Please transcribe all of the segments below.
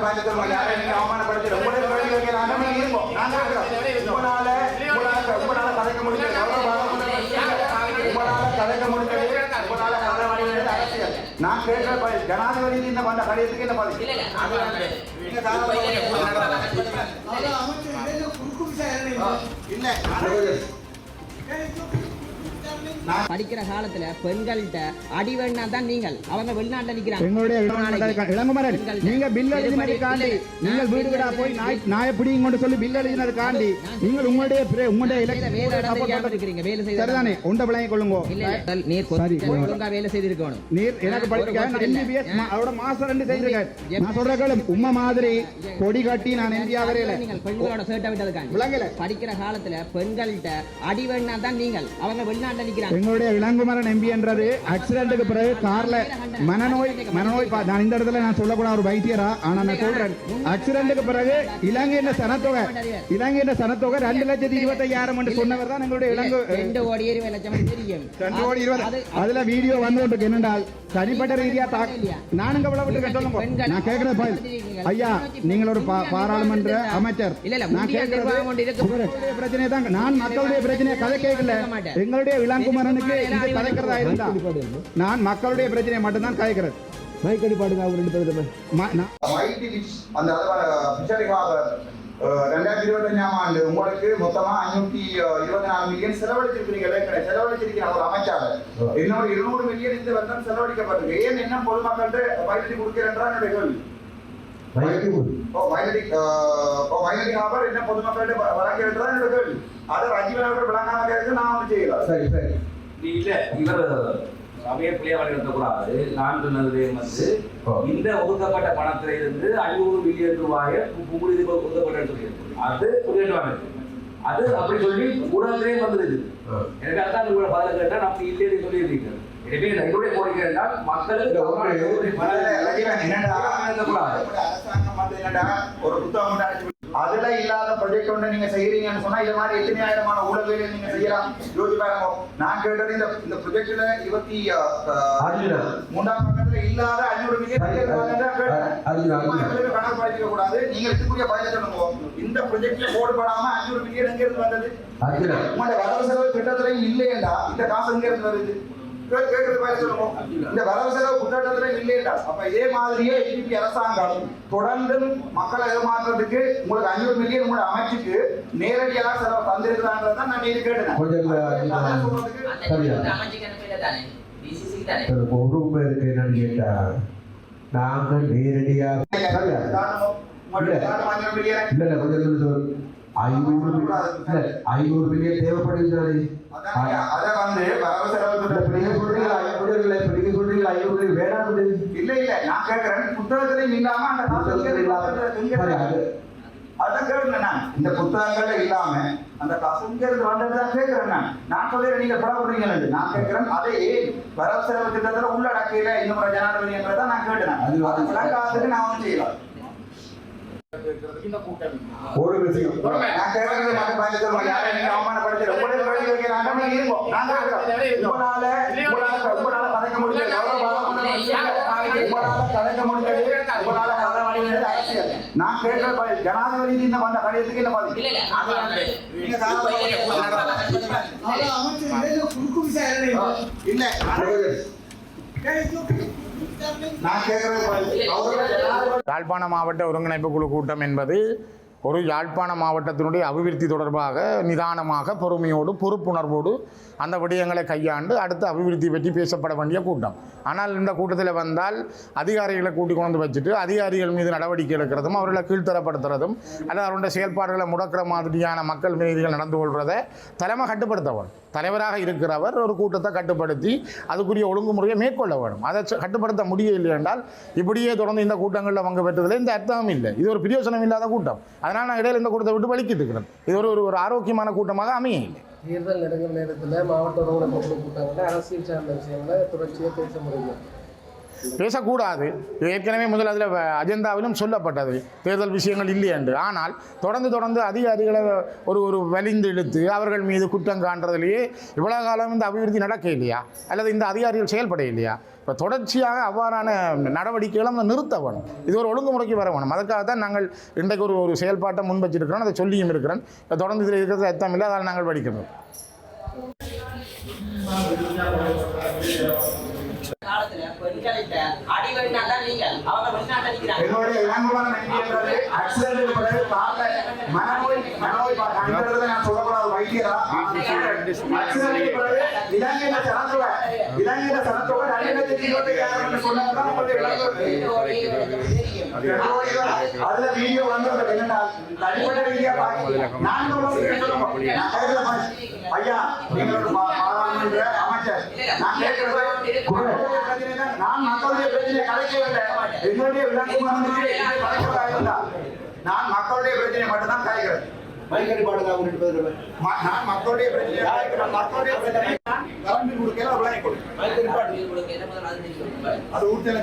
நீங்க அவமானப்படுத்தி வைக்கிற அனுமதி இருக்கும் நான் கேட்கிறேன் உங்களால உங்களால உங்களால கதைக்க முடிஞ்சது உங்களால கதைக்க முடிஞ்சது உங்களால கதை வழிகிறது அரசியல் நான் கேட்கிற பதில் ஜனாதிபதி இந்த பண்ண கடிதத்துக்கு என்ன பதில் நீங்க தாராளமா அதான் அமைச்சர் இடையில குறுக்கு விசாரணை இல்ல நான் படிக்கிற காலத்துல பெண்கள்கிட்ட அடிவண்ணா தான் நீங்கள். அவங்க வெளிநாட்டுல நிக்கிறாங்க. எங்களுடைய இளங்குமரன், நீங்க பில் எழுதினதுக்காண்டி நீங்கள் வீடு வீடா போய் நாய் நாயை பிடிங்க கொண்டு சொல்லி பில் எழுதினதுக்காண்டி நீங்கள் உங்களுடைய பிர- உங்களுடைய வேலை இருக்கிறீங்க செய்து சரிதானே? உண்ட கொள்ளுங்க நீர் ஒழுங்கா செய்திருக்கணும். நீர் எனக்கு படிக்க ஒரு நான் இல்ல. எம்பிபிஎஸ் அதோட மாசம் ரெண்டு செய்திருக்கேன். எம்- நான் சொல்ற கேளு. உம்மை மாதிரி கொடி கட்டி நான் நீங்கள் பெண்களோட விட்டதுக்காண்டி. விளங்கல. படிக்கிற காலத்துல பெண்கள்கிட்ட அடிவண்ணா தான் நீங்கள். அவங்க வெளிநாட்டுல எங்களுடைய இளங்குமரன் எம்பி என்றது ஆக்சிடென்ட்டுக்கு பிறகு கார்ல மனநோய் மனநோய் நான் இந்த இடத்துல நான் சொல்லக்கூடாத ஒரு வைத்தியரா? ஆனா நான் சொல்றேன். ஆக்சிடென்ட்டுக்கு பிறகு இலங்கையின் சனத்தொகை இலங்கையின் சனத்தொகை ரெண்டு லட்சத்தி இருபத்தையாயிரம் என்று சொன்னவர் தான் எங்களுடைய இலங்கை ரெண்டு கோடி இருபது லட்சம் தெரியும். ரெண்டு கோடி இருபது அது- அதுல வீடியோ வந்து கொண்டு என்னென்றால் தனிப்பட்ட ரீதியா பெண்கள் நான் கேட்கிறேன் ஐயா நீங்கள் ஒரு பாராளுமன்ற அமைச்சர். நான். உங்களுடைய பிரச்சனை தான் நான் மக்களுடைய பிரச்சனையை கதை கேட்கல. கேட்க மாட்டேன். இளங்குமரனுக்கு இது கதைக்கிறதா இருந்தா நான் மக்களுடைய பிரச்சனையை மட்டும்தான் கதைக்கிறேன் மைக்கடி பாடுங்க அவங்க ரெண்டு பேரும். வைத்தி பிச் அந்த பிச்சரி ஹாபர் ரெண்டாயிரத்தி இருபத்தஞ்சாம் ஆண்டு உங்களுக்கு மொத்தமா அஞ்சூத்தி இருபத்தி நாலு மில்லியன் செலவழிச்சிருக்கிறீங்க செலவழிச்சிருக்கீங்க ஒரு அமைச்சாளர். இன்னொரு இருநூறு மில்லியன் இந்த வருடம் செலவழிக்கப்பட்டிருக்கு. ஏன் என்ன பொதுமக்கள்கிட்ட வைத்தி கொடுக்கிறேன்றா என்னுடைய கேள்வி. என்ன பொதுமக்கள்கிட்ட வழங்குறதுதான் என்னுடைய கேள்வி அதை ரஜீவன் அவர்கள் விளங்காம கேட்க நான் ஒன்று செய்யலாம் சரி சரி இல்ல இவர் சமய பிள்ளையா வழிநடத்தக்கூடாது நான் சொன்னது வந்து இந்த ஒதுக்கப்பட்ட பணத்தில இருந்து ஐநூறு மில்லியன் ரூபாயை உங்களுக்கு ஒதுக்கப்பட்ட சொல்லியிருக்கு அது புரியவாங்க அது அப்படி சொல்லி ஊடகத்திலே வந்துருக்கு எனக்கு அதான் உங்களோட பதில கேட்டா நம்ம இல்லைன்னு சொல்லியிருக்கீங்க எனவே என்னுடைய கோரிக்கை என்றால் மக்களுக்கு. அரசாங்கம் வந்து என்னடா? ஒரு புத்தகம் அதுல இல்லாத ப்ரொஜெக்ட் ஒன்று நீங்க செய்யறீங்கன்னு சொன்னா இது மாதிரி எத்தனை ஆயிரமான ஊழல் வேலை நீங்க செய்யலாம்? யோசிச்சு பாருங்க. நான் கேட்டது இந்த இந்த ப்ரொஜெக்ட்ல இருபத்தி. மூன்றாம் பக்கத்துல இல்லாத அஞ்சூறு மில்லியன். கணக்கு கூடாது நீங்க பதில சொல்லுங்க. இந்த ப்ரொஜெக்ட்ல போடுபடாம அஞ்சூறு மில்லியன் எங்க இருந்து வந்தது உங்களோட வரவு செலவு திட்டத்துல இல்லையேண்டா? இந்த காசு எங்க இருந்து வருது? கேட்கறது மாதிரி சொல்லுங்க இந்த வரவு செலவு திட்டத்துல இல்லையேண்டா அப்ப இதே மாதிரியே இடிபி அரசாங்கம் தொடர்ந்து மக்களை ஏமாற்றுறதுக்கு உங்களுக்கு அஞ்சூறு மில்லியன் உங்களோட அமைச்சுக்கு நேரடியாக செலவு தந்திருக்கிறான்றதான் நான் இது கேட்டேன். கொஞ்சம் ஒரு இருக்கு என்னன்னு கேட்டா நாங்கள் நேரடியா சரியா. காரணம் உங்களுடைய காரணம் அஞ்சூறு மில்லியன் இல்ல இல்ல கொஞ்சம் ஐநூறு ஐநூறு தானே அதான் அதை வந்து வரவு செலவு நீங்க சொல்றீங்களா ஐநூறு இப்ப நீங்க சொல்றீங்களா ஐநூறு வேணாம் சொல்றீங்க இல்ல இல்ல நான் கேட்கிறேன் புத்தகத்திலையும் இல்லாம அந்த வந்தது? அதான் கேட்கிறேன் நான். இந்த புத்தகங்கள்ல இல்லாம அந்த காசு இங்க இருந்து வந்ததுதான் கேட்கிறேன் நான் நான் நீங்க படப்படுறீங்க நான் கேட்கிறேன் அதை வரவு செலவு திட்டத்துல உள்ளடக்கையில இன்னும் ஜனாதிபதி நான் கேட்டேன். அது- விளங்காததுக்கு நான் ஒன்றும் செய்யலாம் ஒரு விஷயம் நான் கேட்கிற ஜனாதிபதி இந்த வந்த கடிதத்துக்கு என்ன பதில்? இல்ல யாழ்ப்பாண மாவட்ட ஒருங்கிணைப்பு குழு கூட்டம் என்பது ஒரு யாழ்ப்பாண மாவட்டத்தினுடைய அபிவிருத்தி தொடர்பாக நிதானமாக பொறுமையோடு பொறுப்புணர்வோடு அந்த விடயங்களை கையாண்டு அடுத்த அபிவிருத்தி பற்றி பேசப்பட வேண்டிய கூட்டம். ஆனால் இந்த கூட்டத்தில் வந்தால் அதிகாரிகளை கூட்டி கொண்டு வச்சுட்டு அதிகாரிகள் மீது நடவடிக்கை எடுக்கிறதும் அவர்களை கீழ்த்தரப்படுத்துறதும் அல்லது அவருடைய செயல்பாடுகளை முடக்கிற மாதிரியான மக்கள் மீதிகள் நடந்து கொள்வதை தலைமை கட்டுப்படுத்தவர் தலைவராக இருக்கிறவர் ஒரு கூட்டத்தை கட்டுப்படுத்தி அதுக்குரிய ஒழுங்குமுறையை மேற்கொள்ள வேணும் அதை கட்டுப்படுத்த முடியவில்லை என்றால் இப்படியே தொடர்ந்து இந்த கூட்டங்களில் பங்கு பெற்றதில் இந்த அர்த்தம் இல்லை. இது ஒரு பிரயோசனம் இல்லாத கூட்டம். அதனால் நான் இடையில இந்த கூட்டத்தை விட்டு வலிக்கிட்டு இருக்கிறேன் இது ஒரு ஒரு- ஆரோக்கியமான கூட்டமாக அமைய இல்லை தேர்தல் நெருங்கும் நேரத்தில் மாவட்ட கூட்டங்களில் அரசியல் சார்ந்த விஷயங்களை தொடர்ச்சியாக பேச முடியும் பேசக்கூடாது. ஏற்கனவே முதல் அதில் அஜெண்டாவிலும் சொல்லப்பட்டது. தேர்தல் விஷயங்கள் இல்லை என்று. ஆனால் தொடர்ந்து தொடர்ந்து அதிகாரிகளை ஒரு ஒரு வலிந்து இழுத்து அவர்கள் மீது குற்றம் காண்றதுலேயே இவ்வளோ காலம் இந்த அபிவிருத்தி நடக்க இல்லையா அல்லது இந்த அதிகாரிகள் செயல்பட இல்லையா இப்போ தொடர்ச்சியாக அவ்வாறான நடவடிக்கைகளை நம்ம நிறுத்த வேணும். இது ஒரு ஒழுங்குமுறைக்கு வர வேணும். அதுக்காக தான் நாங்கள் இன்றைக்கு ஒரு ஒரு செயல்பாட்டை முன் வச்சிருக்கிறோம் அதை சொல்லியும் இருக்கிறேன் இப்போ தொடர்ந்து இதில் இருக்கிறது அர்த்தம் இல்லை. அதால் நாங்கள் படிக்கிறோம் காலத்துல பெண்கள்கிட்ட அடிவெண்ணா தான் நீங்கள் அவங்க வெளிநாட்டை நிக்கிறாங்க என்னுடைய இளங்குமான நன்றி என்றது ஆக்சிடென்ட் பிறகு கார்ல மனநோய் மனநோய் பா- அந்த இடத்துல நான் சொல்லக்கூடாது வைத்தியரா ஆக்சிடென்ட் பிறகு இலங்கையில சனத்தொகை இலங்கையில சனத்தொகை ரெண்டு லட்சத்தி இருபத்தி ஐயாயிரம் சொன்னதான் உங்களுடைய விளக்கம் அதுல வீடியோ வந்து என்னன்னா தனிப்பட்ட ரீதியா பாக்க- நான் சொல்றது ஐயா நீங்களோட பாராளுமன்ற அமைச்சர் நான் கேட்கிறது பிரச்சனை தான். நான் மக்களுடைய பிரச்சனையை கலைக்கவில்லை என்னுடைய விளக்குமானத்துக்கு நான் மக்களுடைய பிரச்சனையை மட்டும்தான் கலைக்கிறேன் ம- நான் மக்களுடைய பிரச்சனையை மக்களுடைய பிரச்சனை கரண்ட் கொடுக்கல விளங்கி கொடுக்கிறேன் அது ஊர்த்தியில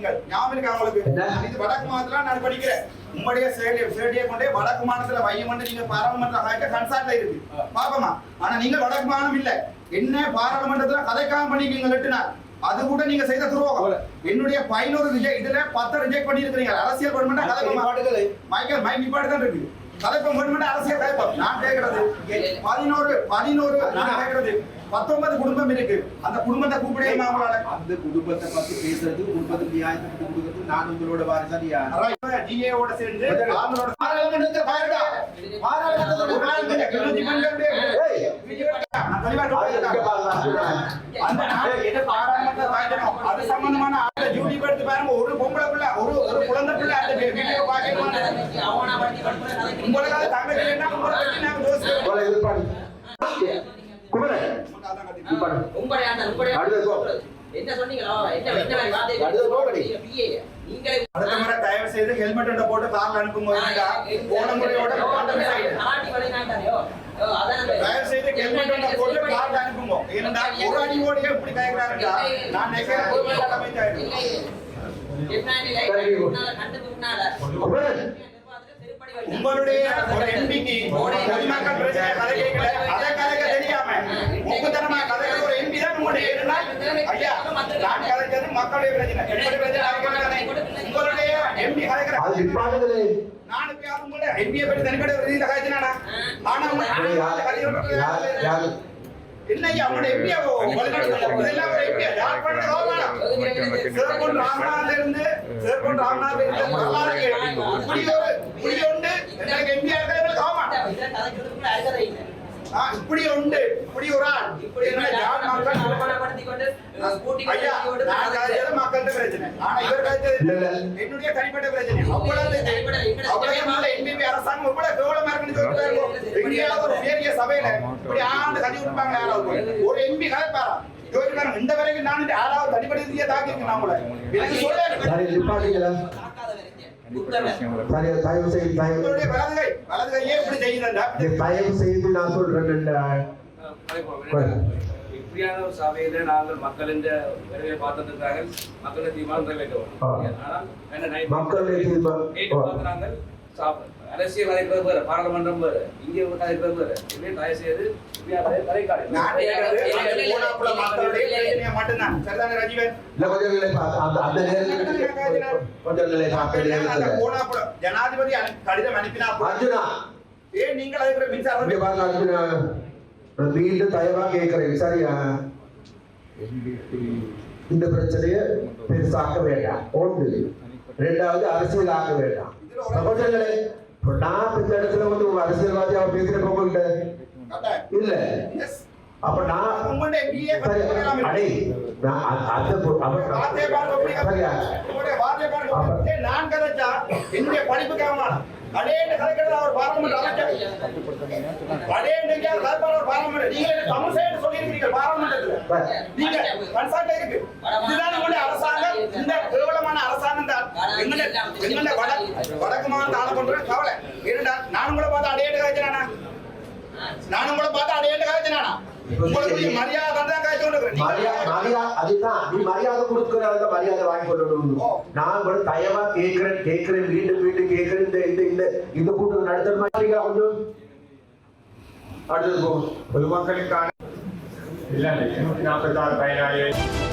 நீங்கள் ஞாபகம் இருக்கா உங்களுக்கு? இது வடக்கு மாநிலத்துல நான் படிக்கிறேன். உங்களுடைய சேடியம் சேடியை கொண்டே வடக்கு மாநிலத்துல வையமண்டு நீங்க பாராளுமன்ற ஹாய்க்க கன்சார்ட்ல இருக்கு. பாப்போமா? ஆனா நீங்க வடக்கு மாநிலம் இல்ல. என்ன பாராளுமன்றத்துல கதைக்காம பண்ணிக்கீங்க லெட்டினார். அது கூட நீங்க செய்த துரோகம் என்னுடைய பதினோரு ரிஜெக்ட் இதுல பத்து ரிஜெக்ட் பண்ணி இருக்கிறீங்க அரசியல் பண்ணுமெண்டா கதைப்பமா மைக்கேல் மைக் நிப்பாடு தான் இருக்கு கதைப்பம் பண்ணுமெண்டா அரசியல் கதைப்பம் நான் கேட்கறது பதினோரு பதினோரு நான் கேட்கறது பத்தொன்பது குடும்பம் இருக்கு. அந்த குடும்பத்தை கூப்பிடுங்க அவங்களால அந்த குடும்பத்தை பத்தி பேசுறது குடும்பத்துக்கு நியாயத்தை கொடுக்கறது நான் உங்களோட வாரிசா டிஏவோட சேர்ந்து அது சம்பந்தமான டியூட்டி எடுத்து பாருங்க. ஒரு பொம்பளை பிள்ளை ஒரு ஒரு குழந்தை பிள்ளை அந்த வீடியோ தங்கச்சி என்ன பத்தி நாங்க யோசிக்கிறோம் உங்களுடைய ஆண்டல், உங்களுடைய அடுத்தது போ. என்ன சொன்னீங்களோ? என்ன என்ன மாதிரி வார்த்தை அடுத்தது போகடி. PA. நீங்களே அடுத்த முறை தயவு செய்து ஹெல்மெட் போட்டு கார்ல போன முறையோட. நாட்டி தயவு செய்து ஹெல்மெட் போட்டு அனுப்புங்க. ஏன்னா ஒரு நான் லைட். முன்னால. உங்களுடைய ஒரு எம்பிக்கு பொதுமக்கள் பிரச்சனை கதை கேட்கல அதை கதைக்க தெரியாம முக்குத்தனமா கதைக்கிற ஒரு எம்பி தான் உங்களுடைய ஐயா நான் மக்களுடைய பிரச்சனை. உங்களுடைய எம்பி உங்களுடைய எம்பியை பற்றி தனிப்பட்ட ரீதியில கதைச்சினானா? ஆனா உங்க யார் யார் யார் என்ன ஐயா உங்களுடைய எம்பியா இதெல்லாம் ஒரு எம்பியா யார் பண்ண சிறப்பொன் ராமநாதன் இருந்து சிறப்பொன் ராமநாதன் இருந்து வரலாறு கேள்வி. இப்படி ஒரு இப்படி உண்டு எனக்கு எம்பியா இருக்கிறவங்களுக்கு ஆமா இதெல்லாம் கதைக்கிறதுக்குள்ள அருகதை இல்லை. ஆ, இப்படி உண்டு. இப்படி ஒரு ஆள். மக்கள்கிட்ட பிரச்சனை? ஆனா இவர். என்னுடைய தனிப்பட்ட பிரச்சனை. அவ்வளவு என்பிபி அரசாங்கம் கேவலமா இருக்குன்னு சொல்லிட்டு எங்கேயாவது ஒரு பெரிய சபையில இப்படி ஆண்டு கட்டி விட்டுப்பாங்க யாராவது ஒரு எம்பி கதைப்பாரா யோசிப்பாரு இந்த வரைக்கும் நான் இந்த யாராவது தனிப்பட்ட எனக்கு சொல்ல. தயவு செய்து தயவு செய்து நான் சொல்றேன் இப்படியான ஒரு சபையில நாங்கள் மக்களின் வருகை பார்த்ததுக்காக மக்களுடைய தீர்மானம் நிறைவேற்ற. வேண்டும் ஆனால் மக்களுடைய தீர்மானம். நாங்கள் அரசியல் கதைக்கிறது வேறு பாராளுமன்றம் வேறு இங்கே கதைக்கிறது வேறு. இங்கே தயவு செய்து ஜனாதிபதி கடிதம் அனுப்பினா. அர்ஜுனா. ஏன் நீங்கள் அதுக்கு மின்சாரம் அர்ஜுனா. மீண்டும் தயவா கேட்கிறேன் சரியா இந்த பிரச்சனையை பெருசாக்க வேண்டாம். ஒன்று. ரெண்டாவது அரசியல் ஆக்க வேண்டாம். சகோதரர்களே இப்ப நான் இந்த இடத்துல வந்து ஒரு அரசியல்வாதி அவர் பேசுறப்ப உங்கள்கிட்ட இல்ல. அப்ப நான். அடே நான் அந்த வார்த்தையை பாருங்க நான் கதைச்சா என்னுடைய படிப்புக்காக வேணாம். அடேன்னு அவர் பார்லிமெண்ட் அமைச்சர். அடேன்னு எங்கேயாவது அவர் பார்லிமெண்ட். நீங்க தமிழ் சைடு சொல்லியிருக்கிறீங்க பார்லிமெண்ட்ல. நீங்க கன்சல்ட் இருக்கு. இதுதான் உங்களுடைய அரசாங்கம். இந்த கேவலமான அரசாங்கம் தான். வடக்கு மாநில ஆள பண்ற கவலை. பார்த்து அடையேட்டு பார்த்து காய்ச்சினானா? உங்களுக்கு மரியாதை தான் காய்ச்சி கொண்டு மரியாதை மரியாதை அதுதான். நீ மரியாதை கொடுக்கறத மரியாதை வாங்கி கொள்ளணும். நான் கூட தயவா கேட்கிறேன் கேட்கிறேன் மீண்டும் மீண்டும் கேட்கிறேன். இந்த இந்த இந்த இந்த கூட்டம் நடத்துற மாதிரி கொஞ்சம்? அடுத்தது பொதுமக்களுக்கான இல்லை இல்லை. எண்ணூற்றி நாற்பத்தாறு பயனாளிகள்.